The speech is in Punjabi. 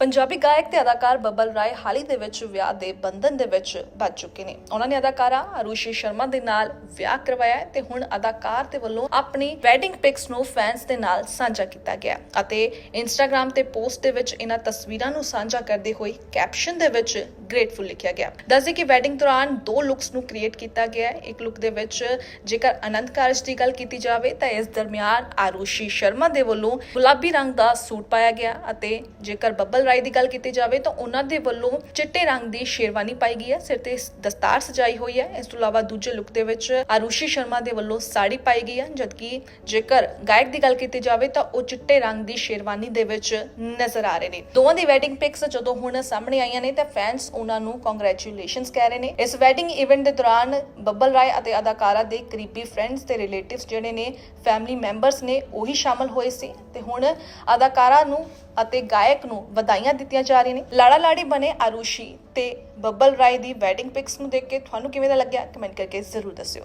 ਪੰਜਾਬੀ ਗਾਇਕ ਤੇ ਅਦਾਕਾਰ ਬੱਬਲ ਰਾਏ ਹਾਲ ਹੀ ਦੇ ਵਿੱਚ ਵਿਆਹ ਦੇ ਬੰਧਨ ਦੇ ਵਿੱਚ ਬੱਝ ਚੁੱਕੇ ਨੇ। ਉਹਨਾਂ ਨੇ ਅਦਾਕਾਰਾ ਅਰੁਸ਼ੀ ਸ਼ਰਮਾ ਦੇ ਨਾਲ ਵਿਆਹ ਕਰਵਾਇਆ ਤੇ ਹੁਣ ਅਦਾਕਾਰ ਦੇ ਵੱਲੋਂ ਆਪਣੀ ਵੈਡਿੰਗ ਪਿਕਸ ਨੂੰ ਫੈਨਸ ਦੇ ਨਾਲ ਸਾਂਝਾ ਕੀਤਾ ਗਿਆ ਅਤੇ ਇੰਸਟਾਗ੍ਰam ਤੇ ਪੋਸਟ ਦੇ ਵਿੱਚ ਇਹਨਾਂ ਤਸਵੀਰਾਂ ਨੂੰ ਸਾਂਝਾ ਕਰਦੇ ਹੋਏ ਕੈਪਸ਼ਨ ਦੇ ਵਿੱਚ ਗ੍ਰੇਟਫੁਲ ਲਿਖਿਆ ਗਿਆ ਦੱਸਦੇ ਕਿ ਵੈਡਿੰਗ ਦੌਰਾਨ ਦੋ ਲੁੱਕਸ ਨੂੰ ਕ੍ਰੀਏਟ ਕੀਤਾ ਗਿਆ ਹੈ। ਇੱਕ ਲੁੱਕ ਦੇ ਵਿੱਚ ਜੇਕਰ ਅਨੰਦ ਕਾਰਜ ਦੀ ਗੱਲ ਕੀਤੀ ਜਾਵੇ ਤਾਂ ਇਸ ਦਰਮਿਆਨ ਆਰੂਸ਼ੀ ਸ਼ਰਮਾ ਦੇ ਵੱਲੋਂ ਗੁਲਾਬੀ ਰੰਗ ਦਾ ਸੂਟ ਪਾਇਆ ਗਿਆ ਅਤੇ ਜੇਕਰ ਬੱਬਲ ਰਾਏ ਦੀ ਗੱਲ ਕੀਤੀ ਜਾਵੇ ਤਾਂ ਉਹਨਾਂ ਦੇ ਵੱਲੋਂ ਚਿੱਟੇ ਰੰਗ ਦੀ ਸ਼ੇਰਵਾਨੀ ਪਾਈ ਗਈ ਹੈ। ਸਿਰ ਤੇ ਦਸਤਾਰ ਸਜਾਈ ਹੋਈ ਹੈ। ਇਸ ਤੋਂ ਇਲਾਵਾ ਦੂਜੇ ਲੁੱਕ ਦੇ ਵਿੱਚ ਆਰੂਸ਼ੀ ਸ਼ਰਮਾ ਦੇ ਵੱਲੋਂ ਸਾੜੀ ਪਾਈ ਗਈ ਹੈ, ਜਦਕਿ ਜੇਕਰ ਗਾਇਕ ਦੀ ਗੱਲ ਕੀਤੀ ਜਾਵੇ ਤਾਂ ਉਹ ਚਿੱਟੇ ਰੰਗ ਦੀ ਸ਼ੇਰਵਾਨੀ ਦੇ ਵਿੱਚ ਨਜ਼ਰ ਆ ਰਹੇ ਨੇ। ਦੋਵਾਂ ਦੀ ਵੈਡਿੰਗ ਪਿਕਸ ਜਦੋਂ ਹੁਣ ਸਾਹਮਣੇ ਆਈਆਂ ਨੇ ਤਾਂ ਫੈਨਸ ਉਹਨਾਂ ਨੂੰ ਕੰਗ੍ਰੈਚੁਲੇਸ਼ਨਸ ਕਹਿ ਰਹੇ ਨੇ। ਇਸ ਵੈਡਿੰਗ ਇਵੈਂਟ ਦੇ ਦੌਰਾਨ ਬੱਬਲ ਰਾਏ ਅਤੇ ਅਦਾਕਾਰਾ ਦੇ ਕਰੀਬੀ ਫਰੈਂਡਸ ਤੇ ਰਿਲੇਟਿਵਸ ਜਿਹੜੇ ਨੇ ਫੈਮਿਲੀ ਮੈਂਬਰਸ ਨੇ ਉਹੀ ਸ਼ਾਮਲ ਹੋਏ ਸੀ ਤੇ ਹੁਣ ਅਦਾਕਾਰਾ ਨੂੰ ਅਤੇ ਗਾਇਕ ਨੂੰ ਵਧਾਈ ਵਧਾਈਆਂ ਦਿੱਤੀਆਂ ਜਾ ਰਹੀਆਂ ਨੇ। ਲਾੜਾ ਲਾੜੀ ਬਣੇ ਆਰੂਸ਼ੀ ਤੇ ਬੱਬਲ ਰਾਏ ਦੀ ਵੈਡਿੰਗ ਪਿਕਸ ਨੂੰ ਦੇਖ ਕੇ ਤੁਹਾਨੂੰ ਕਿਵੇਂ ਦਾ ਲੱਗਿਆ? ਕਮੈਂਟ ਕਰਕੇ ਜ਼ਰੂਰ ਦੱਸਿਓ।